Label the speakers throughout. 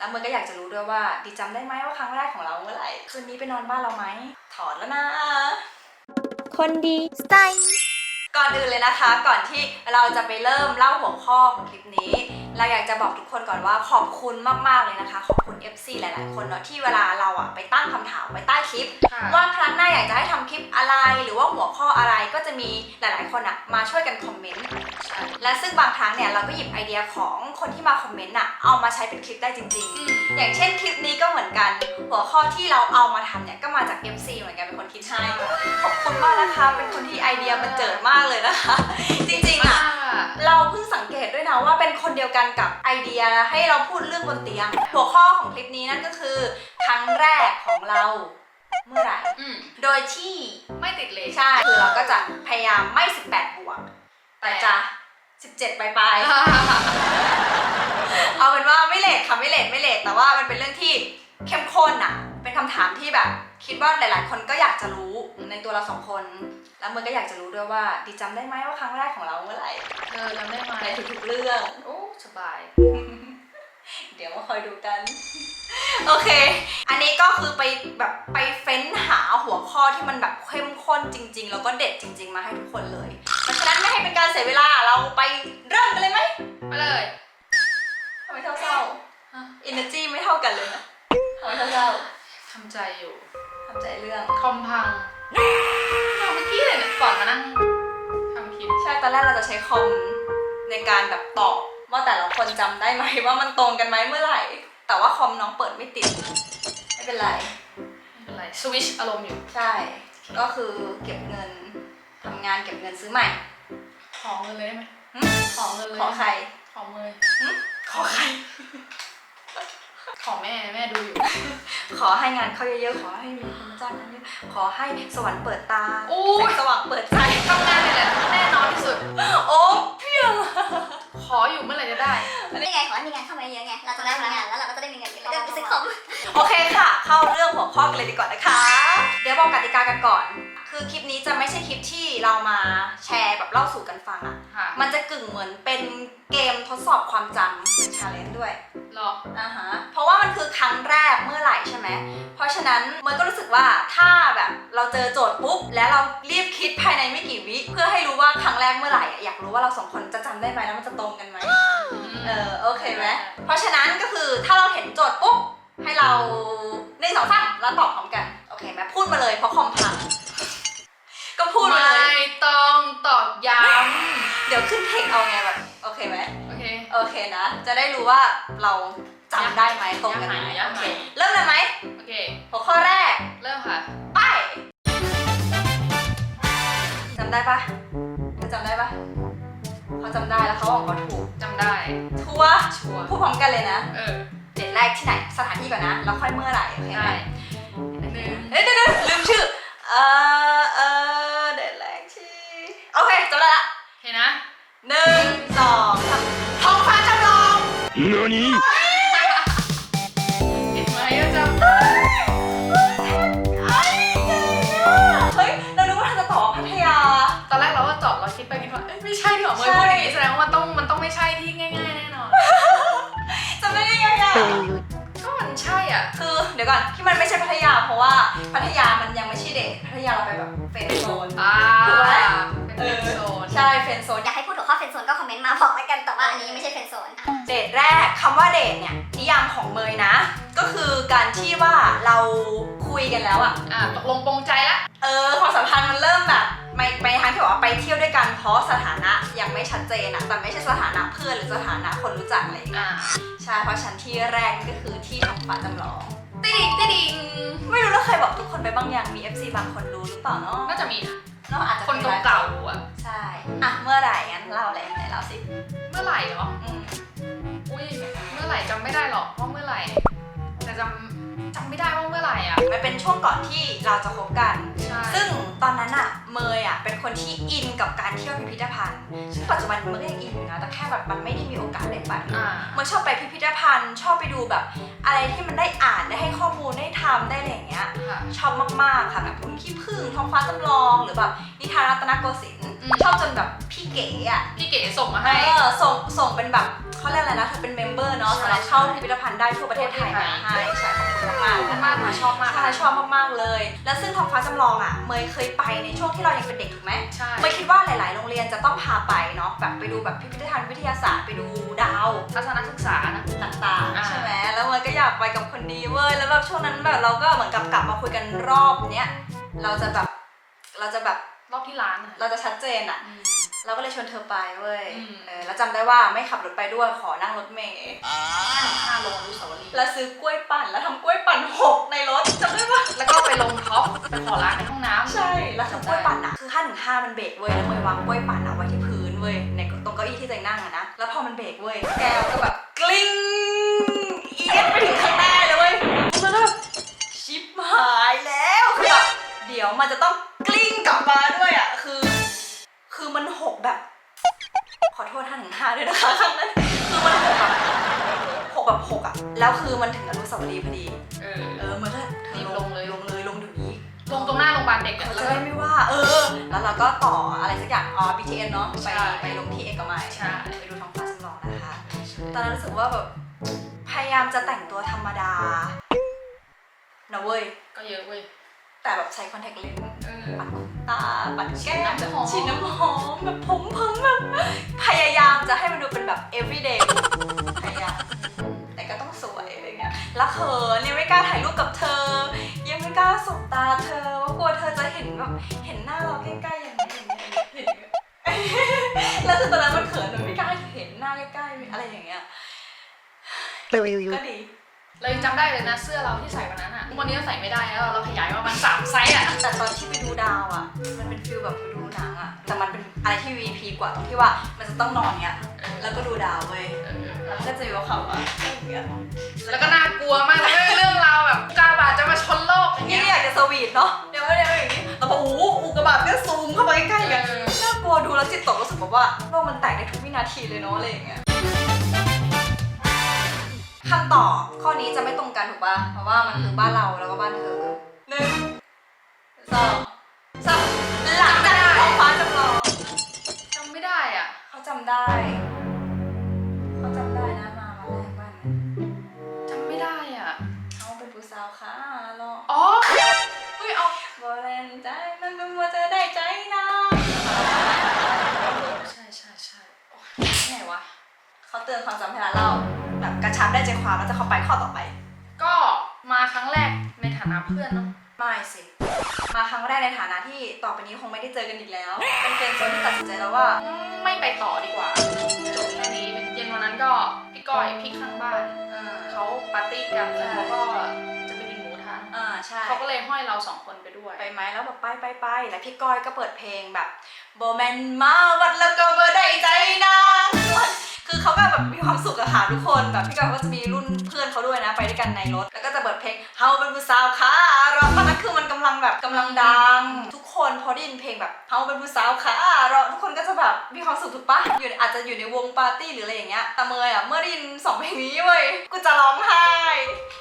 Speaker 1: แล้วเมย์ก็อยากจะรู้ด้วยว่าดีจำได้ไหมว่าครั้งแรกของเราเมื่อไหร่คืนนี้ไปนอนบ้านเราไหมถอดแล้วนะ
Speaker 2: คนดีสไตล์
Speaker 1: ก่อนอื่นเลยนะคะ ก่อนที่เราจะไปเริ่มเล่าหัวข้อของคลิปนี้ เราอยากจะบอกทุกคนก่อนว่าขอบคุณมากๆเลยนะคะ ขอบคุณ FC หลาย ๆ คนเนาะที่เวลาเราอะไปตั้งคำถามไว้ใต้คลิป
Speaker 3: ค่ะ
Speaker 1: ว่าครั้งหน้าอยากจะให้ทำคลิปอะไร หรือว่าหัวข้ออะไรก็จะมีหลาย ๆ คนอะมาช่วยกันคอมเมนต์และซึ่งบางครั้งเนี่ยเราก็หยิบไอเดียของคนที่มาคอมเมนต์อะเอามาใช้เป็นคลิปได้จริง
Speaker 3: อืม
Speaker 1: ๆอย่างเช่นคลิปนี้ก็เหมือนกัน หัวข้อที่เราเอามาทำเนี่ยก็มาจาก MC เหมือนกันเป็นคนคิดให้ขอบคุณมากนะคะ เป็นคนที่ไอเดียมันเจิดมากเลยนะคะจริงๆอะ เราเพิ่งสังเกตด้วยนะว่าเป็นคนเดียวกันกับไอเดียให้เราพูดเรื่องบนเตียง หัวข้อของคลิปนี้นั่นก็คือ ครั้งแรกของเราเมื่อไหร่
Speaker 3: อืม
Speaker 1: โดยที่
Speaker 3: ไม่ติดเลย
Speaker 1: ใช่คือเราก็จะพยายามไม่ 18 บวก แต่จะ 17ปลายๆเอาเป็นว่าไม่เลทค่ะไม่เลทไม่เลทแต่ว่ามันเป็นเรื่องที่เข้มข้นอะ เป็นคำถามที่แบบ คิดว่าหลาย ๆ คนก็อยากจะรู้ในตัวเราสองคน แล้วมึงก็อยากจะรู้ด้วยว่าดีจำได้ไหมว่าครั้งแรกของเราเมื่อไหร่
Speaker 3: เธอจำได้ไหม
Speaker 1: ในทุก ๆ เรื่อง
Speaker 3: โอ้สบาย
Speaker 1: เดี๋ยวมาคอยดูกัน โอเค อันนี้ก็คือไปแบบไปเฟ้นหาหัวข้อที่มันแบบเข้มข้นจริง ๆ แล้วก็เด็ดจริง ๆ มาให้ทุกคนเลย เพราะฉะนั้นไม่ให้เป็นการเสียเวลาเราไปเริ่มกันเลยไหม
Speaker 3: ไปเลย
Speaker 1: ทำไมเศร้าๆ energy ไม่เท่ากันเลยนะทำไมเศร้า
Speaker 3: ทำใจอยู่
Speaker 1: ๆทำใจเรื่อง
Speaker 3: คอมพังอย่างเมื่อกี้เลยเนี่ยก่อนมานั่งทำคลิป
Speaker 1: ใช่ตอนแรกเราจะใช้คอมในการแบบตอบว่าแต่ละคนจำได้ไหมว่ามันตรงกันไหมเมื่อไหร่ แต่ว่าคอมน้องเปิดไม่ติด ไม่เป็นไร
Speaker 3: ไม่เป็นไรสวิชอารมณ์อยู่
Speaker 1: ใช่ ก็คือเก็บเงินทำงานเก็บเงินซื้อใหม่
Speaker 3: ขอเงินเลยได้ไหม
Speaker 1: หึ
Speaker 3: ขอเงินเลย
Speaker 1: ขอใคร
Speaker 3: ขอเงิน
Speaker 1: หึขอใคร
Speaker 3: ขอแม่แม่ดูอยู่
Speaker 1: ขอให้งานเข้าเยอะๆ ขอให้มีคนมาจ้างเยอะๆขอให้สวรรค์เปิดตา
Speaker 3: โอ้ย
Speaker 1: แสงสว่างเปิดใจ
Speaker 3: ทำงานเนี่ยแหละแน่นอนที่สุด
Speaker 1: โอ้เพียง
Speaker 3: ขออยู่เมื่อไหร่จะได้
Speaker 4: นี่ไงขอให้มีงานเข้ามาเยอะไง เราจะได้มีงานแล้วเราก็จะได้มีเงินแล้วก็ไปซื้อคอม
Speaker 1: โอเคค่ะ เข้าเรื่องหัวข้อกันเลยดีกว่านะคะ เดี๋ยวบอกกติกากันก่อน คือคลิปนี้จะไม่ใช่คลิปที่เรามาแชร์แบบเล่าสู่กันฟังอะ
Speaker 3: ค่ะ
Speaker 1: มันจะกึ่งเหมือนเป็นเกมทดสอบความจำเป็นชาเลนจ์ด้วย
Speaker 3: รอ
Speaker 1: อ่าฮะ เพราะว่ามันคือครั้งแรกเมื่อไหร่ใช่ไหม เพราะฉะนั้นมันก็รู้สึกว่าถ้าแบบเราเจอโจทย์ปุ๊บ แล้วเรารีบคิดภายในไม่กี่วิ เพื่อให้รู้ว่าครั้งแรกเมื่อไหร่อะอยากรู้ว่าเราสองคนจะจำได้ไหมแล้วมันจะตรงกันไหม เออโอเคไหมเพราะฉะนั้นก็คือถ้าเราเห็นโจทย์ปุ๊บให้เราหนึ่งสองสามแล้วตอบพร้อมกัน โอเคไหมพูดมาเลยเพราะคอมพัง ก็พูดมาเลย
Speaker 3: ไม่ต้องตอกย้
Speaker 1: เดี๋ยวขึ้นเทคเอาไงแบบ โอเคไหมำ
Speaker 3: โอเค
Speaker 1: โอเคนะ จะได้รู้ว่าเราจำได้ไหมตรงกันไหม
Speaker 3: ยาก
Speaker 1: โอ
Speaker 3: ไหม
Speaker 1: เค เริ่มเลยไหม
Speaker 3: โอเค
Speaker 1: หัวข้อแรก
Speaker 3: เริ่มค่ะ
Speaker 1: ไปจำได้ปะเขาจำได้ปะเขาจำได้แล้วเขาบอกเขาถูก
Speaker 3: จำได้
Speaker 1: ทัวร์
Speaker 3: ชัวร์
Speaker 1: พูดพร้อมกันเลยนะ
Speaker 3: เออ
Speaker 1: เดทแรกที่ไหน สถานที่ก่อนนะ แล้วค่อยเมื่อไหร่ โอเคไหม
Speaker 3: ได้หนึ่ง
Speaker 1: เอ้ยเดี๋ยวเดี๋ยวลืมชื่อ เออเออเดทแรกที่โอเคจำได้ละ
Speaker 3: เห็นนะ
Speaker 1: หนึ่งสองสามท้องฟ้าจำลอง
Speaker 2: 何
Speaker 3: เห็นไหมว่าจำ
Speaker 1: เฮ้ยเรารู้ว่าเธอจะตอบพัทยา
Speaker 3: ตอนแรกเราก็จอดเราคิดไปคิดว่าเอ้ยไม่ใช่ที่หรอเมย์
Speaker 1: ใช่
Speaker 3: พูดอย่างนี้แสดงว่ามันต้องมันต้องไม่ใช่ที่ง่ายๆแน่นอน
Speaker 1: จำได้ได้ไงอะ
Speaker 3: ก็มันใช่อะ
Speaker 1: คือเดี๋ยวก่อนที่มันไม่ใช่พัทยาเพราะ ว่าพัทยามันยังไม่ใช่เดทพัทยาเราไปแบบเฟรนด์โซน
Speaker 3: อ่า
Speaker 1: ถูกไหม
Speaker 3: เป็นเฟรนด์โซน
Speaker 1: ใช่เฟรนด์โซน
Speaker 4: อยากให้พูดหัวข้อเฟรนด์โซนก็คอมเมนต์มาบอกแล้วกันแต่ว่าอันนี้ยังไม่ใช่เฟรนด์โซน
Speaker 1: เดทแรกคำว่าเดทเนี่ยนิยามของเมยนะ ก็คือการที่ว่าเราคุยกันแล้วอะ
Speaker 3: อ่าตกลงปรงใจละ
Speaker 1: เออความสัมพันธ์มันเริ่มแบบไปไปทางที่บอกว่าไปเที่ยวด้วยกันเพราะสถานะยังไม่ชัดเจนอะแต่ไม่ใช่สถานะเพื่อนหรือสถานะคนรู้จักอะไรอย่างเงี้ย
Speaker 3: อ่า
Speaker 1: ใช่เพราะฉันที่แรกนี่ก็คือที่ท้องฟ้าจำลอง
Speaker 3: ติดิงติดิง
Speaker 1: ไม่รู้แล้วเคยบอกทุกคนไปบ้างยังมี FC บางคนรู้หรือเปล่าเนาะ
Speaker 3: น่าจะมีนะ
Speaker 1: เนาะอาจจะ
Speaker 3: คน
Speaker 1: ไลฟ์
Speaker 3: เก่าๆอะ
Speaker 1: ใช่อะเมื่อไหร่งั้นเล่าอะไรไหนเล่าสิ
Speaker 3: เมื่อไหร่เหรอ
Speaker 1: อืม
Speaker 3: อุ้ยเมื่อไหร่จำไม่ได้หรอกว่าเมื่อไหร่ แต่จำ จำไม่ได้ว่าเมื่อไหร่อะ
Speaker 1: มันเป็นช่วงก่อนที่เราจะคบกัน
Speaker 3: ใช่
Speaker 1: ซึ่งตอนนั้นอะเมยอะเป็นคนที่อินกับการเที่ยวพิพิธภัณฑ์ซึ่งปัจจุบันเมยก็ยังอินอยู่นะแต่แค่แบบมันไม่ได้มีโอกาสได้ไป
Speaker 3: อ่า
Speaker 1: เมยชอบไปพิพิธภัณฑ์ ชอบไปดูแบบ อะไรที่มันได้อ่านได้ให้ข้อมูลได้ทำได้อะไรอย่างเงี้ย
Speaker 3: ค่ะ
Speaker 1: ชอบมากๆค่ะแบบหุ่นขี้ผึ้งท้องฟ้าจำลองหรือแบบ นิทานรัตนโกสินทร์
Speaker 3: อืม
Speaker 1: ชอบจนแบบพี่เก๋อะ
Speaker 3: พี่เก๋ส่งมา
Speaker 1: เอ
Speaker 3: ให้
Speaker 1: อส่งส่งเป็นแบบเขาเรียกอะไรนะเธอเป็นเมมเบอร์เนาะ
Speaker 3: ใช่
Speaker 1: สำหรับเข้าพิพิธภัณฑ์ได้ทั่วประเทศไทย
Speaker 3: ทั่ว
Speaker 1: มา
Speaker 3: ประเทศไทย
Speaker 1: ให้ใช่ขอบคุณมาก
Speaker 3: ขอบ
Speaker 1: ๆ
Speaker 3: คุณ
Speaker 1: นะคะ
Speaker 3: มากค่ะชอบมาก
Speaker 1: ใช่ชอบมากๆเลย แล้วซึ่งท้องฟ้าจำลองอะเมยเคยไปในช่วงที่เรายังเป็นเด็กถูกไหม
Speaker 3: ใช่
Speaker 1: เมยคิดว่าหลาย ๆ โรงเรียนจะต้องพาไปเนาะแบบไปดูแบบพิพิธภัณฑ์วิทยาศาสตร์ไปดูดาว
Speaker 3: ทัศนศึกษานะ
Speaker 1: ต่างๆ
Speaker 3: อ่า
Speaker 1: ใช่ไหมแล้วเมยก็อยากไปกับคนนี้เว้ยแล้วแบบช่วงนั้นแบบเราก็เหมือนกับกลับมาคุยกันรอบเนี้ยเราจะแบบเราจะแบบ
Speaker 3: รอบที่ร้านอะ
Speaker 1: เราจะชัดเจนอะ
Speaker 3: อืม
Speaker 1: เราก็เลยชวนเธอไปเว้ย
Speaker 3: อืม
Speaker 1: เออแล้วจำได้ว่าไม่ขับรถไปด้วยขอนั่งรถเมล์
Speaker 3: ห้าโลอนุสาวรีย์
Speaker 1: แล้วซื้อกล้วยปั่นแล้วทำกล้วยปั่นหกในรถจำได้ปะ
Speaker 3: แล้วก็ไปลงท็อปไปขอร้านในห้องน้ำ
Speaker 1: ใช่แล้วคือกล้วยปั่นอะคือ5้าถึงห้ามันเบรกเว้ยแล้วเมย์วางกล้วยปั่นอะไว้ที่พื้นเว้ยในตรงเก้าอี้ที่ตัวเองนั่งอะนะแล้วพอมันเบรกเว้ยแก้วก็แบบกลิ้งเอียดไปถึงข้างหน้าเลยเว้ยมันก็แบบชิบหายแล้วคือแบบเดี๋ยวมันจะต้อง ห้าด้วยนะคะครั้งนั้นคือมันหกแบบหกแบบหกอะแล้วคือมันถึงอนุสาวรีย์พอดี
Speaker 3: เออ
Speaker 1: เออมันก็เธ
Speaker 3: รี
Speaker 1: อบ
Speaker 3: ลงเลย
Speaker 1: ลงเลยลงเดี๋ยวนี้
Speaker 3: ลงตรงหน้าโรงพยาบาลเด็กอะ
Speaker 1: เขา
Speaker 3: แล้
Speaker 1: จะ
Speaker 3: วก็
Speaker 1: ได้ไม่ว่า เออ แล้วเราก็ต่ออะไรสักอย่างอ๋อ BTS เนาะไป
Speaker 3: ใช่
Speaker 1: ไปลงที่เอกมัย
Speaker 3: ใช่
Speaker 1: ไปดูท้องฟ้าจำลองนะคะ ตอนนั้นรู้สึกว่าแบบพยายามจะแต่งตัวธรรมดานะเว้ย
Speaker 3: ก็เยอะเว้ย
Speaker 1: แต่แบบใช้คอนแทคเลนส์
Speaker 3: เออ
Speaker 1: ปัดขนตา ปัดแก้ม
Speaker 3: ฉีดน้ำหอม
Speaker 1: ฉีดน้ำหอมแบบผมผมแบบพยายามจะให้มันดูเป็นแบบ everyday พยายามแต่ก็ต้องสวยอะไรเงี้ยแล้วเขินยังไม่กล้าถ่ายรูปกับเธอ ยังไม่กล้าสบตาเธอว่ากลัวเธอจะเห็นแบบเห็นหน้าเราใกล้ๆอย่างนี้อย่างนี้เห็นไหมแล้วคือตอนนั้นมันเขินหนูไม่กล้าเห็นหน้าใกล้ๆอะไรอย่างเงี้ยก็ดี
Speaker 3: เรายังจำได้เลยนะเสื้อเราที่ใส่วันนั้นอะวันนี้เราใส่ไม่ได้แล้วเราขยายมาประมาณสามไซส์อะ
Speaker 1: แต่ตอนที่ไปดูดาวอะ มันเป็นฟิลแบบไปดูหนังอะ แต่มันเป็นอะไรที่ VP กว่าตรงที่ว่ามันจะต้องนอนเนี้ย แล้วก็ดูดาวเว้ย
Speaker 3: เออ
Speaker 1: แล้วก็จะมีว่าเขาว่าอย่างเงี้ย
Speaker 3: แล้วก็น่ากลัวมากเลยเรื่องราวแบบอุกาบาตจะมาชนโลกอย่าง
Speaker 1: นี่
Speaker 3: เงี้ย
Speaker 1: อยากจะสวีทเนาะ เดี๋ยวเดี๋ยวอย่างนี้แล้วพอโอ้โหอุกกาบาตก็ซูมเข้าไปใกล้ๆกัน
Speaker 3: เออ
Speaker 1: น่ากลัวดูแล้วจิตตกรู้สึกแบบว่าโลกมันแตกได้ทุกวินาทีเลยเนาะอะไรอย่างเงี้ย คำตอบข้อนี้จะไม่ตรงกันถูกป่ะ เพราะว่ามันคือบ้านเราแล้วก็บ้านเธอหนึ่งสองสามหลังจากท้องฟ้าจำลอง
Speaker 3: จำไม่ได้อะ
Speaker 1: เขาจำได้ เขาจำได้นะมามาแรกบ้านเนี่ย
Speaker 3: จำไม่ได้อะ
Speaker 1: เขาเป็นผู้สาวค่ะรอ
Speaker 3: อ๋อเฮ้ยเอา
Speaker 1: บอเลนใจมันเป็นมัวจะได้ใจนะ
Speaker 3: ใช่ใช่ใช่โอ๊ยไงวะ
Speaker 1: เขาเตือนความจำให้เรา กระชับได้ใจความแล้วจะเข้าไปข้อต่อไป
Speaker 3: ก็มาครั้งแรกในฐานะเพื่อนเนาะ
Speaker 1: ไม่สิ มาครั้งแรกในฐานะที่ต่อไปนี้คงไม่ได้เจอกันอีกแล้ว เป็นเฟรนด์โซนที่ตัดสินใจแล้วว่า
Speaker 3: อืมไม่ไปต่อดีกว่าจบแค่นี้เย็นวันนั้นก็พี่ก้อยพี่ข้างบ้าน
Speaker 1: เออ
Speaker 3: เขาปาร์ตี้กันแล้วเขาก็จะไปกินหมูกระทะ
Speaker 1: อ่าใช่
Speaker 3: เขาก็เลยห้อยเราสองคนไปด้วย
Speaker 1: ไปไหมแล้วแบบไปไปไปแล้วพี่ก้อยก็เปิดเพลงแบบโบแมนมาวัดแล้วก็บ่ได้ใจนาง คือเขาก็แบบมีความสุขอะค่ะทุกคนแบบพี่ก้อยก็จะมีรุ่นเพื่อนเขาด้วยนะ ไปด้วยกันในรถ จะเปิดเพลงเฮาเป็นผู้สาวค่ะเราตอนนั้นคือมันกำลังแบบกำลังดัง ทุกคนพอได้ยินเพลงแบบเฮาเป็นผู้สาวค่ะเราทุกคนก็จะแบบมีความสุขถูกปะอยู่อาจจะอยู่ในวงปาร์ตี้หรืออะไรอย่างเงี้ยแต่เมย์อะเมื่อได้ยินสองเพลงนี้เว้ยกูจะร้องไห้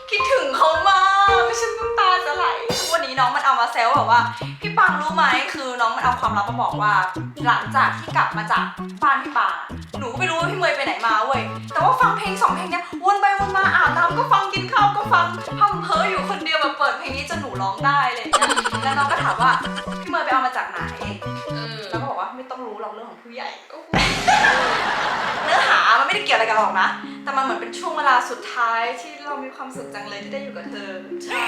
Speaker 1: คิดถึงเขามากฉันน้ำตาจะไหลวันนี้น้องมันเอามาแซวแบบว่า พี่ปังรู้ไหมคือน้องมันเอาความลับมาบอกว่า หลังจากที่กลับมาจากบ้านพี่ปังหนูก็ไม่รู้ว่าพี่เมย์ไปไหนมาเว้ยแต่ว่าฟังเพลงสองเพลงเนี้ยวนไปวนมาอาบน้ำก็ฟังกินข้าวก็ฟังทำเพ้ออยู่คนเดียวแบบเปิดเพลงนี้จนหนูร้องได้เลยเนี่ยแล้วน้องก็ถามว่าพี่เมย์ไปเอามาจากไหน
Speaker 3: เออ
Speaker 1: แล้วก็บอกว่าไม่ต้องรู้หรอกเรื่องของผู้ใหญ่เนื้อหามันไม่ได้เกี่ยวอะไรกันหรอกนะ แต่มันเหมือนเป็นช่วงเวลาสุดท้ายที่เรามีความสุขจังเลยที่ได้อยู่กับเธอ
Speaker 3: ใช่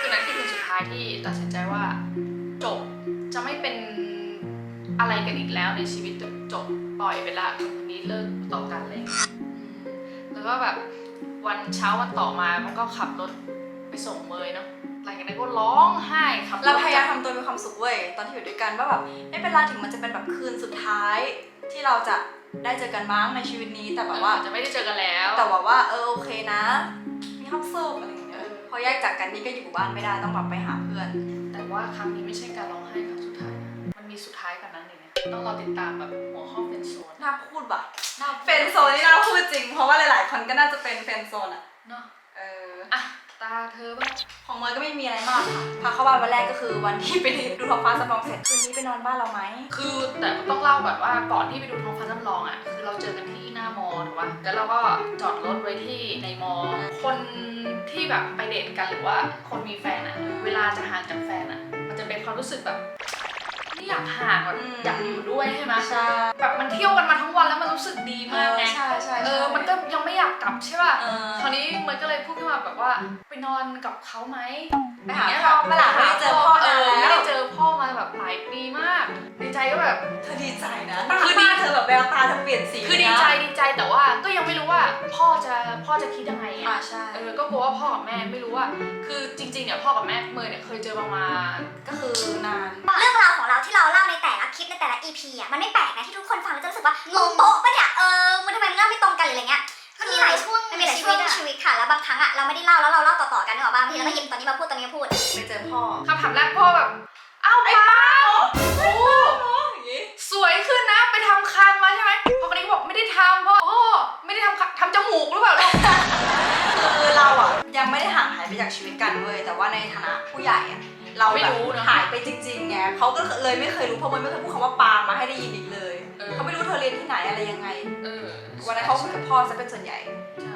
Speaker 3: คือนั้นคือคืนสุดท้ายที่ตัดสินใจว่า จบจะไม่เป็นอะไรกันอีกแล้วในชีวิตจบปล่อยไปละคนนนี้เลิกต่อกันอะไรอย่างเลยแล้วก็แบบ วันเช้าวันต่อมามันก็ขับรถไปส่งเมยเนาะหลังจากนั้นก็ร้องไห้ขับรถ
Speaker 1: เราพยายามทำตัวมีความสุขเว้ยตอนที่อยู่ด้วยกันว่าแบบไม่เป็นไรถึงมันจะเป็นแบบคืนสุดท้าย ที่เราจะได้เจอกันมั้งในชีวิตนี้แต่แบบว่า
Speaker 3: จะไม่ได้เจอกันแล้ว
Speaker 1: แต่ว่าว่าเออโอเคนะ มีความสุขอะไรอย่างเงี้ย
Speaker 3: เออ
Speaker 1: พอแยกจากกันนี่ก็อยู่บ้านไม่ได้ต้องแบบไปหาเพื่อน
Speaker 3: แต่ว่าครั้งนี้ไม่ใช่การร้องไห้ครั้งสุดท้ายนะมันมีสุดท้ายกว่านั้นอีกนะ ต้องรอติดตามแบบหัวข้อเป็นโซน
Speaker 1: น่าพูดปะเฟรนด์โซนนี่น่าพูดจริง เพราะว่าหลาย ๆ คนก็น่าจะเป็นเฟรนด์โซนอะ
Speaker 3: เนาะ
Speaker 1: เออ
Speaker 3: อะตาเธอบ้าง
Speaker 1: ของเมย์ก็ไม่มีอะไรมากค่ะพาเข้าบ้านวันแรกก็คือวันที่ไปดูท้องฟ้าจำลองเสร็จคืนนี้ไปนอนบ้านเราไหม
Speaker 3: คือแต่ต้องเล่าก่อนว่าก่อนที่ไปดูท้องฟ้าจำลองอะคือเราเจอกันที่หน้ามอถูกป่ะแล้วเราก็จอดรถไว้ที่ในมอ คนที่แบบไปเดทกันหรือว่าคนมีแฟนอะ เวลาจะห่างจากแฟนอะ มันจะเป็นความรู้สึกแบบไม่ อยากห่างแบบอยากอยู่ด้วยใช่ไหม
Speaker 1: ใช่
Speaker 3: แบบมันเที่ยวกันมาทั้งวันแล้วมันรู้สึกดีมากไง
Speaker 1: ใช่ใช่
Speaker 3: เออมันก็ยังไม่อยากกลับใช่ป่ะ
Speaker 1: เออ
Speaker 3: คราวนี้มันก็เลยพูดขึ้นมาแบบว่าไปนอนกับเขาไหม
Speaker 1: ไปหา
Speaker 3: ย่งเงี้ย
Speaker 1: พ่อเวลาไม่ได้เจอพ่อ
Speaker 3: เออ
Speaker 1: นา
Speaker 3: ไม่
Speaker 1: นแล้
Speaker 3: ได้
Speaker 1: ว
Speaker 3: เจอพ่อมาแบบหลายปีมากดีใจก็แบบ
Speaker 1: เธอดีใจนะ
Speaker 3: คื
Speaker 1: คือ
Speaker 3: อดี
Speaker 1: ดีเธอแบบแววตาเธอเปลี่ยนสี
Speaker 3: คือดีใจดีใจแต่ว่าก็ยังไม่รู้ว่าพ่อจะพ่อจะคิดยังไง
Speaker 1: อ่า
Speaker 3: อะ
Speaker 1: ใช่
Speaker 3: เออก็กลัวว่าพ่อกับแม่ไม่รู้ว่า คือจริงๆเนี่ยพ่อกับแม่เมย์เนี่ยเคยเจอประมาณ
Speaker 1: ก็คือนาน
Speaker 4: เรื่องราวของเราที่เราเล่าในแต่ละคลิปในแต่ละ EP อะมันไม่แปลกนะที่ทุกคนฟังแล้วจะรู้สึกว่างงโป๊ะปะเนี่ยเออมันทำไมมันเล่าไม่ตรงกันหรืออะไรเงี้ย มันมีหลายช่วงมันมีหลายช่วงในชีวิตค่ะ แล้วบางครั้งอะเราไม่ได้เล่าแล้วเราเล่าต่อๆกันนึกออกป่ะบางทีเราก็หยิบตัวนี้มาพูดตัวนี้มาพูด
Speaker 1: ไปเจอพ่อ
Speaker 3: คำถามแรกพ่อแบบอ้าวป้าโอ้
Speaker 1: อย่างงี้
Speaker 3: สวยขึ้นนะไปทำคางมาใช่ไหมพ่อคนนี้ก็บอกไม่ได้ทำพ่อพ่อไม่ได้ทำคางทำจมูกหรือเปล่าลูก
Speaker 1: คือเราอะยังไม่ได้ห่างหายไปจากชีวิตกันเว้ยแต่ว่าในฐานะผู้ใหญ่อะเรา
Speaker 3: ไม่
Speaker 1: แบบ
Speaker 3: รู้เนอะ
Speaker 1: หายไปจริงๆไงเขาก็เลยไม่เคยรู้เพราะมันไม่เคยพูดคำว่าปางมาให้ได้ยินอีกเลย
Speaker 3: เออ
Speaker 1: เขาไม่รู้เธอเรียนที่ไหนอะไรยังไง
Speaker 3: เออ
Speaker 1: วันนั้นเขาคุยกับพ่อซะเป็นส่วนใหญ่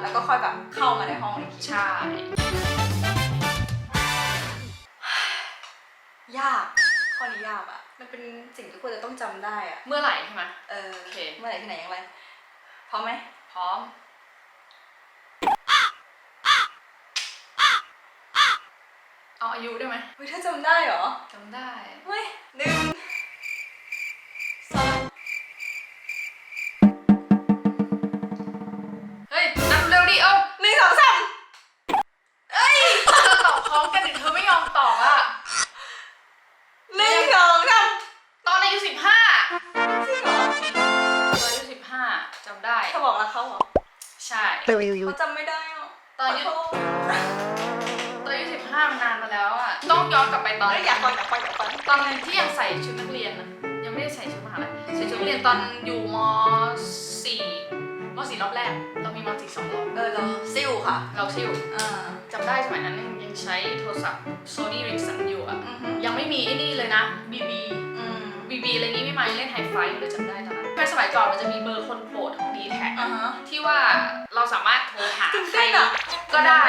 Speaker 1: แล้วก็ค่อยแบบเข้ามาในห้องอีกที
Speaker 3: ใช่
Speaker 1: ยากข้อนี้ยากอะมันเป็นสิ่งที่ควรจะต้องจำได้อะ
Speaker 3: เมื่อไหร่ใช่ไหม
Speaker 1: เออ
Speaker 3: โอเค
Speaker 1: เมื่อไหร่ที่ไหนอย่างไรพร้อมไหม
Speaker 3: พร้อม เอาอายุได้ไหม
Speaker 1: เฮ้ยเธอจำได้เหรอ
Speaker 3: จำได้
Speaker 1: เฮ้ยหนึ่ง
Speaker 3: ใช่
Speaker 1: เขาจำไม่ได้อะ
Speaker 3: ตอนอายุ
Speaker 1: ขอโทษ
Speaker 3: ตอนอายุสิบห้ามันนานมาแล้วอะ ต้องย้อนกลับไปตอน
Speaker 1: เฮ้ยอยากฟังอยากฟังอยากฟัง
Speaker 3: ตอนที่ยังใส่ชุดนักเรียนนะยังไม่ได้ใส่ชุดมหาลัยใส่ชุดนักเรียนตอนอยู่มสี่มสี่รอบแรก เรามีมสี่สองรอบ
Speaker 1: เออเหรอซิลค่ะ
Speaker 3: เราชิว
Speaker 1: อ่า
Speaker 3: จำได้สมัยนั้นยังใช้โทรศัพท์ Sony Ericsson อยู่อะ
Speaker 1: อือฮึ
Speaker 3: ยังไม่มีไอ้นี่เลยนะ BB
Speaker 1: อืม
Speaker 3: BB อะไรนี้ไม่มายังเล่นไฮไฟอยู่เลยจำได้ ตอนนั้นในสมัยก่อนมันจะมีเบอร์คนโปรดของ d t แท
Speaker 1: อ่าฮะ
Speaker 3: ที่ว่าเราสามารถโทรหา
Speaker 1: ตื่น
Speaker 3: ใคร
Speaker 1: เต้นอะ
Speaker 3: ก็ได้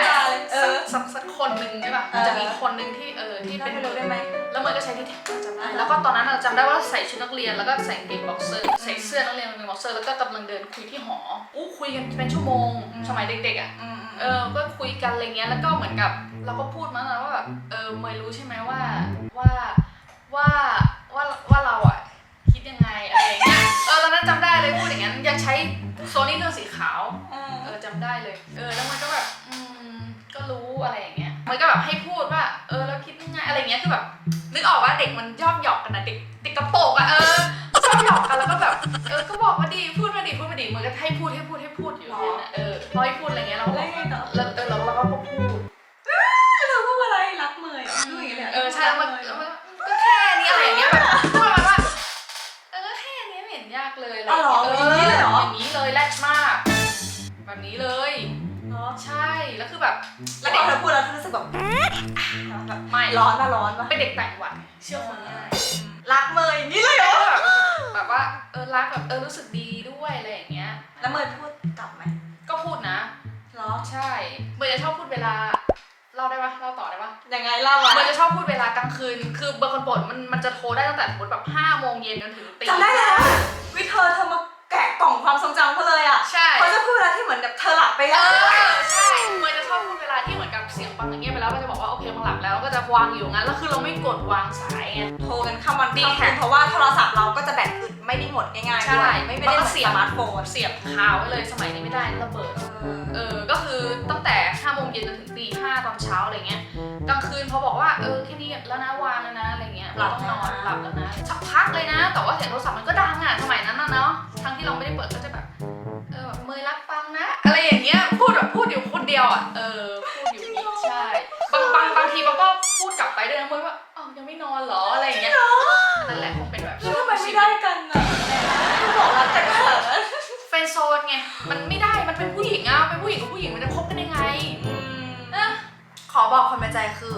Speaker 1: เอ
Speaker 3: สั
Speaker 1: อก
Speaker 3: สักสักคนหนึ่งใช่ป่ะ
Speaker 1: เออ
Speaker 3: จะมีคนหนึ่งที่เออที่
Speaker 1: ได้
Speaker 3: เป็น
Speaker 1: ไป
Speaker 3: เบ
Speaker 1: เร็
Speaker 3: อ
Speaker 1: ว
Speaker 3: ร์
Speaker 1: ได้ไหม
Speaker 3: แล้วมันก็ใช้ที่แท็กจำได้
Speaker 1: อ่าฮะ
Speaker 3: แล้วก็ตอนนั้นเราจำได้ว่าใส่ชุดนักเรียนแล้วก็ใส่กางเกงบ็อกเซอร์ใส่เสื้อนักเรียนกางเกงบ็อกเซอร์แล้วก็กำลังเดินคุยที่หออู้คุยกันเป็นชั่วโมงสมัยเด็กๆอะ
Speaker 1: อืม
Speaker 3: เออ ก็คุยกันอะไรเงี้ย แล้วก็เหมือนกับ เราก็พูดมาแล้วว่าแบบ เออเมย์รู้ใช่ไหมว่า ว่า ว่าว่าว่า ช้โซนี่เครื่องสีขาว
Speaker 1: อืม
Speaker 3: เออจำได้เลย เออ แล้วมันก็แบบ อืม ก็รู้อะไรอย่างเงี้ย มันก็แบบให้พูดว่า เออ แล้วคิดยังไง อะไรเงี้ย คือแบบ นึกออกว่าเด็กมันชอบหยอกกันนะเด็กเด็กกระโปรงอะเออชอบหยอกกันแล้วก็แบบ เออ ก็บอกมาดี พูดมาดี พูดมาดีมันก็ให้พูดให้พูดให้พูดอยู่อย่างนั้นอะเออพอให้พูดอะไรเงี้ยเราก็
Speaker 1: แล้วไงต่อ
Speaker 3: แล้วเออเราเราก็พูด
Speaker 1: ไม่ร้อน
Speaker 3: ป่ะร้อ
Speaker 1: นป่ะ
Speaker 3: เป็นเด็กต่างจังหวัดเชื่อคนง่าย
Speaker 1: รักเมย์อย่างนี้เลยเหรอ
Speaker 3: แบบแบบว่าเออรักแบบเออรู้สึกดีด้วยอะไรอย่างเงี้ย
Speaker 1: แล้วเมย์พูดกลับไหม
Speaker 3: ก็พูดนะ
Speaker 1: เหรอ
Speaker 3: ใช่เมย์จะชอบพูดเวลาเล่าได้ปะเล่าต่อได้ปะ
Speaker 1: ยังไงเล่า
Speaker 3: เมย์
Speaker 1: ไว้
Speaker 3: จะชอบพูดเวลากลางคืน คือเบอร์คนโปรดมันมันจะโทรได้ตั้งแต่สมมติแบบห้าโมงเย็นจนถึงตี
Speaker 1: จำได้แล้ววิเธอเธอมาแกะกล่องความทรงจำเขาเลยอะ
Speaker 3: ใช่
Speaker 1: เขาจะพูดเวลาที่เหมือนแบบเธอหลับไป
Speaker 3: เอ
Speaker 1: แล้ว
Speaker 3: อใช่เมย์จะชอบพูดเวลาที่เหมือนกับเสียงฟังอย่างเงี้ยไปแล้วก็จะบอกว่าโอเคมึงหลับแล้วก็จะวางอยู่งั้นแล้วคือเราไม่กดวางสายไง
Speaker 1: โทรกันข้ามวัน
Speaker 3: ดี
Speaker 1: ข้าม
Speaker 3: แท็
Speaker 1: คื
Speaker 3: ก
Speaker 1: นเพราะว่าโทรศัพท์เราก็จะแบตอึดไม่ได้หมดง่ายๆ
Speaker 3: ใช่
Speaker 1: ด้วยไม่ไม่ได้เหมือน
Speaker 3: เสีย
Speaker 1: ส
Speaker 3: บ
Speaker 1: มาร์ทโฟน
Speaker 3: เสียบคาไว้เลยสมัยนี้ไม่ได้ระเบิดเออ ก็คือตั้งแต่5โมงเย็นจนถึงตีห้าตอนเช้าอะไรเงี้ย กลางคืนพอบอกว่าเออแค่นี้แล้วนะวางแล้วนะอะไรเงี้ย
Speaker 1: หลับ
Speaker 3: ต้องนอน
Speaker 1: นะ
Speaker 3: หลับแล้วนะสักพักเลยนะ แต่ว่าเสียงโทรศัพท์มันก็ดังอะสมัยนั้นน่ะเนาะ ทั้งที่เราไม่ได้เปิดก็จะแบบ เออแบบเมยรักปังนะ อะไรอย่างเงี้ยพูดแบบพูดอยู่คนเดียวอะเออพูดอยู่อย่างงี้ใช่บางบางบางทีมันก็พูดกลับไปด้วยนะเมยว่าอ้าวยังไม่นอนเหรออะไรอย่างเงี้ยนั่นแหละคงเป็นแบบ
Speaker 1: แล้ว
Speaker 3: ช่วง
Speaker 1: ทำไม
Speaker 3: ชี
Speaker 1: ไม่
Speaker 3: วิต
Speaker 1: ได้กันอะไม่บอกรักกันขนาดนั้น
Speaker 3: เฟรนด์โซนไงมันไม่ได้มันเป็นผู้หญิงอะเป็นผู้หญิงกับผู้หญิงมันจะคบกันยังไง
Speaker 1: อืม
Speaker 3: นะ
Speaker 1: ขอบอกความในใจคือ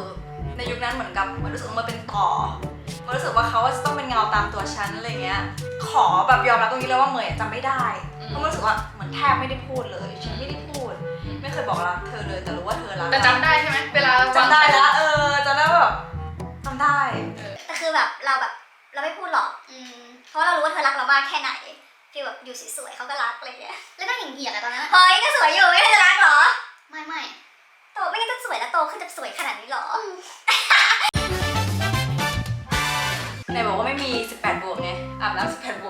Speaker 1: ในยุคนั้นเหมือนกับเหมันรู้สึกว่ามันเป็นต่อมันรู้สึกว่าเขาจะต้องเป็นเงาตามตัวฉันอะไรเงี้ยขอแบบยอมรับตรงนี้เลยว่าเหมยจำไม่ได้
Speaker 3: อืม
Speaker 1: เพราะมันรู้สึกว่าเหมือนแทบไม่ได้พูดเลยฉันไม่ได้พูด ไม่เคยบอกรักเธอเลยแต่รู้ว่าเธอรัก
Speaker 3: แต่จำได้ใช่ไหมเวลา
Speaker 1: จำได้แล้วเออจำได้ว่าแบบจำได้
Speaker 4: แต่คือแบบเราแบบเราไม่พูดหรอกอืมเพราะเรารู้ว่าเธอรักเรามากแค่ไหนฟีลแบบอยู่สวยๆเขาก็รักอะไรเงี้ยแล้วนั่งเหยียดๆอะตอนนั้นเฮ้ยก็สวยอยู่ไม่ได้จะรักเหรอ ไม่ไม่โตไม่งั้นจะสวยแล้วโตขึ้นจะสวยขนาดนี้เหรอ
Speaker 1: ไหนบอกว่าไม่มี 18 บวกไงอาบน้ำ18บวก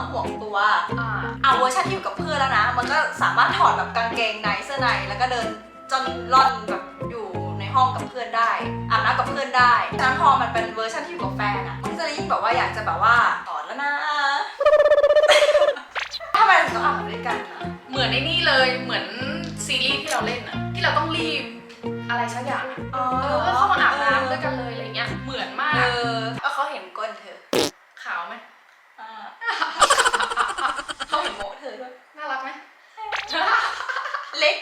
Speaker 1: อห่วงตัว
Speaker 3: อ่า
Speaker 1: เอาเวอร์ชันที่อยู่กับเพื่อนแล้วนะ มันก็สามารถถอดแบบกางเกงในเสื้อในแล้วก็เดินจนล่อนแบบอยู่ในห้องกับเพื่อนได้อาบน้ำกับเพื่อนได้ฉะนั้นพอมันเป็นเวอร์ชันที่อยู่กับแฟนอะมันก็จะยิ่งแบบว่าอยากจะแบบว่าถอดแล้วนะทำไมถึงต้องอาบน้ำด้วยกันนะ
Speaker 3: เหมือนในนี่เลยเหมือนซีรีส์ที่เราเล่นอะที่เราต้องรีบอะไรสักอย่างอะ
Speaker 1: เอ
Speaker 3: เออเข้ามาอาบน้ำด้วยกันเลยอะไรเงี้ยเหมือนมาก
Speaker 1: เออแล้วเขาเห็นก้นเธอ
Speaker 3: ขาวไหม
Speaker 1: อ่า เขาเห็นโมเธอด้วย
Speaker 3: น่ารักไหม
Speaker 1: เล็ก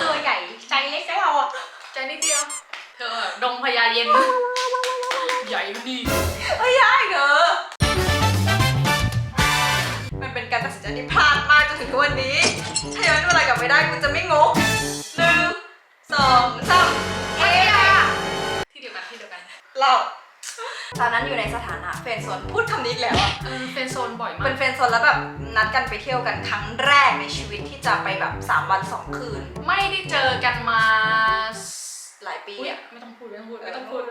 Speaker 1: ตัวใหญ่ใจเล็กใช่เราอะ
Speaker 3: ใจนิดเดียว เธอดงพญาเย็น ใหญ่ดี
Speaker 1: ไม่ได้เธอมันเป็นการตัดสินใจที่พลาดมากจนถึงทุกวันนี้ ถ้าย้อนเวลากลับไปได้กูจะไม่งกหนึ่งสองสาม
Speaker 3: พั
Speaker 1: เอ๊
Speaker 3: ทยาที่เดียวกันที่เดียวกัน
Speaker 1: เรา ตอนนั้นอยู่ในสถานะเฟรนด์โซนพูดคำนี้อีกแล้วอะ
Speaker 3: เออเป็นโซนบ่อยมา
Speaker 1: เป็
Speaker 3: ก
Speaker 1: นเฟรนด์โซนแล้วแบบนัดกันไปเที่ยวกันครั้งแรกในชีวิตที่จะไปแบบ3วัน2คืน
Speaker 3: ไม่ได้เจอกันมา
Speaker 1: หลายปี
Speaker 3: อุ๊ย
Speaker 1: อะ
Speaker 3: ไม่ต้องพูดไม่ต้องพูดไม่ต้องพูด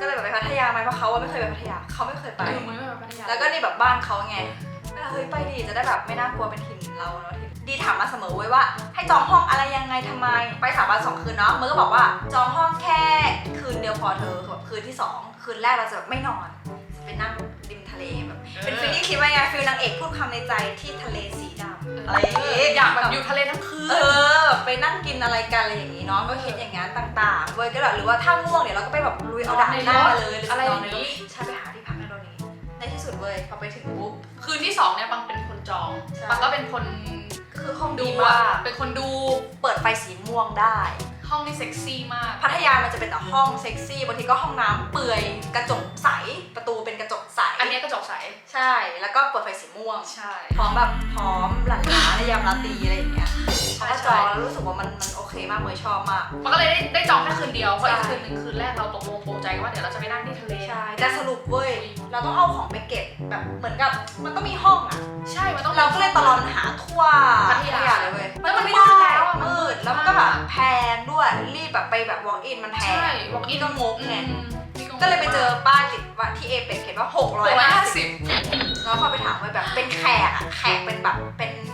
Speaker 1: ก็เลยแบบไปพัทยาไหมเพราะเขาอะไม่เคยไปพัทยาเขาไม่เคยไป
Speaker 3: เออไม่ไปพัทยา
Speaker 1: แล้วก็นี่แบบบ้านเขาไงก็เลยเฮ้ยไปดีจะได้แบบไม่น่ากลัวเป็นถิ่นเราเนาะ ดีถามมาเสมอเว้ยว่า ให้จองห้องอะไรยังไงทำไม ไปสามวันสองคืนเนาะมือก็บอกว่าจองห้องแค่คืนเดียวพอเธอแบบคืนที่สองคืนแรกเราจะแบบไม่นอนจะไปนั่งริมทะเลแบบเป็นฟีลลิ่งคิดว่าไงฟีลนางเอกพูดคำในใจที่ทะเลสีดำอะไรอย่าง
Speaker 3: เอ
Speaker 1: งี้
Speaker 3: ออยากแบบอยู่ทะเลทั้งคืน
Speaker 1: เออแบบไปนั่งกินอะไรกันอะไรอย่างงี้เนาะก็คิดอย่างงั้นต่างๆเว้ยก็แบบหรือว่าถ้าง่วงเดี๋ยวเราก็ไปแบบลุยเอาด่านหน้ามาเลยหรื
Speaker 3: อะไร
Speaker 1: น
Speaker 3: อ
Speaker 1: อน
Speaker 3: ย่าง
Speaker 1: ในร
Speaker 3: นี้
Speaker 1: ถใช่ไปหาที่พักในโรนี้ในที่สุดเว้ยพอไปถึงปุ๊บ
Speaker 3: คืนที่สองเนี่ยปังเป็นคนจอง
Speaker 1: ใช่
Speaker 3: ปังก็เป็นคน
Speaker 1: คือห้อง
Speaker 3: ดู
Speaker 1: ดี
Speaker 3: ว่ามา
Speaker 1: ก
Speaker 3: เป็นคนดู
Speaker 1: เปิดไฟสีม่วงได้
Speaker 3: ห้องนี่เซ็กซี่มาก
Speaker 1: พัทยามันจะเป็นแต่ห้องเซ็กซี่บางทีก็ห้องน้ำเปื่อยกระจกใสประตูเป็นกระจกใส
Speaker 3: อันเนี้ยกระจกใส
Speaker 1: ใช่ แล้วก็เปิดไฟสีม่วง
Speaker 3: ใช่
Speaker 1: พร้อมแบบพร้อมหลั่นล้าในยามราตรีอะไรอย่างเงี้ย
Speaker 3: ใช่
Speaker 1: เขาก็จองแล้วรู้สึกว่ามันมันโอเคมากเมยชอบมาก
Speaker 3: มันก็เลยได้ได้จองแค่คืนเดียวเพราะอีก
Speaker 1: ใช่
Speaker 3: คืนหนึ่งคืนแรกเราตกลงโปรงใจกันว่าเดี๋ยวเราจะไปนั่งที่ทะเล
Speaker 1: ใช่แต่สรุปเว้ยเราต้องเอาของไปเก็บแบบเหมือนกับ มันต้องมีห้องอะ
Speaker 3: ใช่มันต้อง
Speaker 1: เราก็เลยตลอนหาทั่ว
Speaker 3: พัทยา
Speaker 1: เลยเว้ย
Speaker 3: แล้วมันไม่
Speaker 1: ได้
Speaker 3: ได้แล้วอะมัน
Speaker 1: มื
Speaker 3: มื
Speaker 1: ด
Speaker 3: ด
Speaker 1: แล้วมันก็แบบ
Speaker 3: มาก
Speaker 1: แพงด้วยรีบแบบไปแบบ walk in มันแพ
Speaker 3: ใช่
Speaker 1: ง
Speaker 3: บอก
Speaker 1: นี่ก็งกไง
Speaker 3: อืมนี่
Speaker 1: ก็เลยไปเจอป้ายติดว่าที่เอเปกเขียนว่า
Speaker 3: ร้อยห้า
Speaker 1: 650
Speaker 3: สิบ
Speaker 1: แล้วเข้าไปถามว่าแบบเป็นแขกอะแขกเป็นแบบเป็นเป็น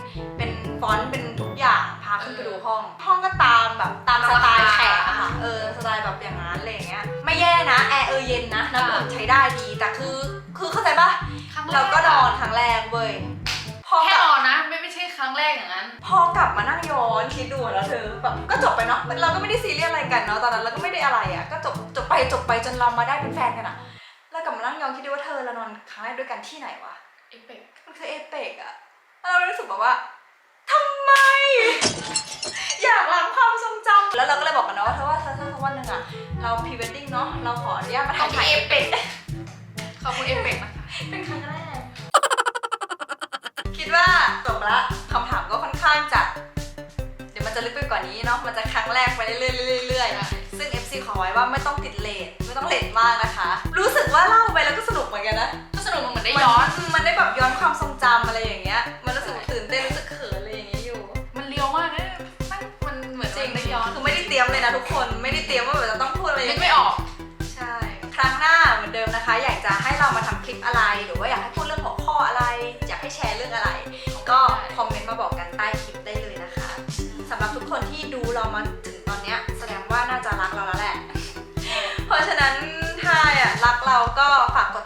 Speaker 1: ฟอนต์เป็นทุกอย่างพาขึ้นไปดูห้อง ห้องก็ตามแบบตามสไตล์แขกอะค่ะเออสไตล์แบบอย่างนั้นอะไรอย่างเงี้ยไม่แย่นะแอร์เออเย็นนะน้ำอุ่นใช้ได้ดีแต่คือคือเข้าใจปะ
Speaker 3: ครั้งแร
Speaker 1: เราก็นอนครั้งแรกเว้ยพอ
Speaker 3: แค่
Speaker 1: กลั
Speaker 3: น
Speaker 1: บ
Speaker 3: อนนะไม่ไม่ใช่ครั้งแรกอย่างนั้น
Speaker 1: พอกลับมานั่งย้อนคิดดูแล้วเธอแบบก็จบไปเนาะเราก็ไม่ได้ซีเรียสอะไรกันเนาะตอนนั้นเราก็ไม่ได้อะไรอะก็จบจบไปจบไปจนเรามาได้เป็นแฟนกันอะแล้วกลับมานั่งย้อนคิดดูว่าเธอเรานอนครั้งแรกด้วยกันที่ไหนวะ
Speaker 3: เอฟเฟกต์
Speaker 1: มันคือเอเปกอะแล้วเรารู้สึกแบบว่า ทำไม อยากล้างความทรงจำแล้วเราก็เลยบอกกันนะว่าเธอว่าเธอถ้าสักวันหนึ่งอะเราพรีเวดดิ้งเนาะเราขออนุญาตมาถ่ายที่เอเปก
Speaker 3: ขอบคุณเอฟเฟกต์นะคะ
Speaker 1: เป็นครั้งแรก คิดว่าจบละคำถามก็ค่อนข้างจะ เดี๋ยวมันจะลึกไปกว่านี้เนาะมันจะครั้งแรกไปเรื่อยๆเรื่อยๆซึ่ง FC ขอไว้ว่าไม่ต้องติดเลทไม่ต้องเลทมากนะคะ รู้สึกว่าเล่าไปแล้วก็สนุกเหมือนกันนะ
Speaker 3: ก็สนุกมันเหมือนได้ย้อน
Speaker 1: มัมันได้แบบย้อนความทรงจำอะไรอย่างเงี้ย มันรู้สึกตื่นเต้นรู้สึก อ
Speaker 3: นเดิ
Speaker 1: มนะคะ อยากจะให้เรามาทำคลิปอะไร หรือว่าอยากให้พูดเรื่องหัวข้ออะไร อยากให้แชร์เรื่องอะไร ก็คอมเมนต์มาบอกกันใต้คลิปได้เลยนะคะสำหรับทุกคนที่ดูเรามาถึงตอนเนี้ยแสดงว่าน่าจะรักเราแล้วแหละ เพราะฉะนั้นถ้ารักเราก็ฝากกด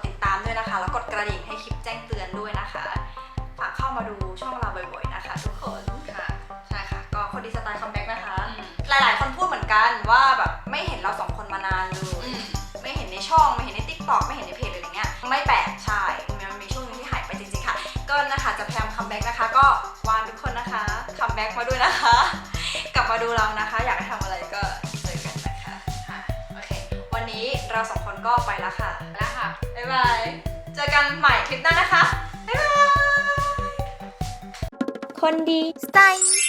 Speaker 1: กันใหม่คลิปหน้านะคะ บ๊ายบาย
Speaker 2: คนดีสไตล์